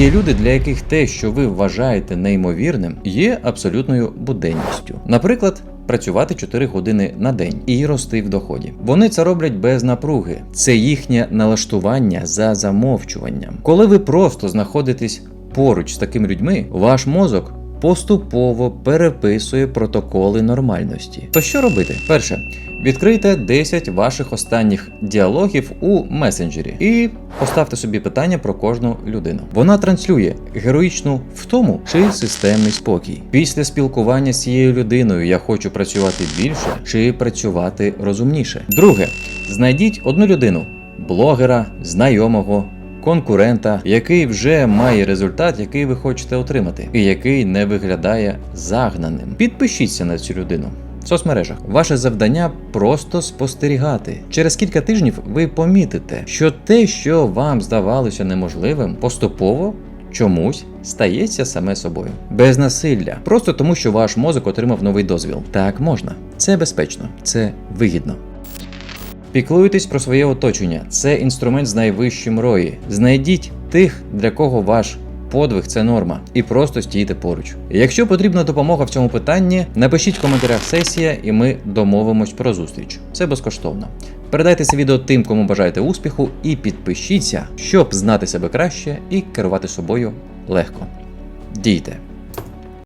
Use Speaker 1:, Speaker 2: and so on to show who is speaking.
Speaker 1: Є люди, для яких те, що ви вважаєте неймовірним, є абсолютною буденністю. Наприклад. Працювати 4 години на день і рости в доході. Вони це роблять без напруги. Це їхнє налаштування за замовчуванням. Коли ви просто знаходитесь поруч з такими людьми, ваш мозок поступово переписує протоколи нормальності. То що робити? Перше, відкрийте 10 ваших останніх діалогів у месенджері і поставте собі питання про кожну людину. Вона транслює героїчну втому чи системний спокій. Після спілкування з цією людиною я хочу працювати більше чи працювати розумніше. Друге, знайдіть одну людину блогера, знайомого. Конкурента, який вже має результат, який ви хочете отримати, і який не виглядає загнаним. Підпишіться на цю людину. В соцмережах ваше завдання просто спостерігати. Через кілька тижнів ви помітите, що те, що вам здавалося неможливим, поступово чомусь стається саме собою. Без насилля. Просто тому, що ваш мозок отримав новий дозвіл. Так можна. Це безпечно, це вигідно. Піклуйтесь про своє оточення. Це інструмент з найвищим рої. Знайдіть тих, для кого ваш подвиг це норма, і просто стійте поруч. Якщо потрібна допомога в цьому питанні, напишіть в коментарях сесія, і ми домовимось про зустріч. Це безкоштовно. Передайте це відео тим, кому бажаєте успіху, і підпишіться, щоб знати себе краще і керувати собою легко. Дійте!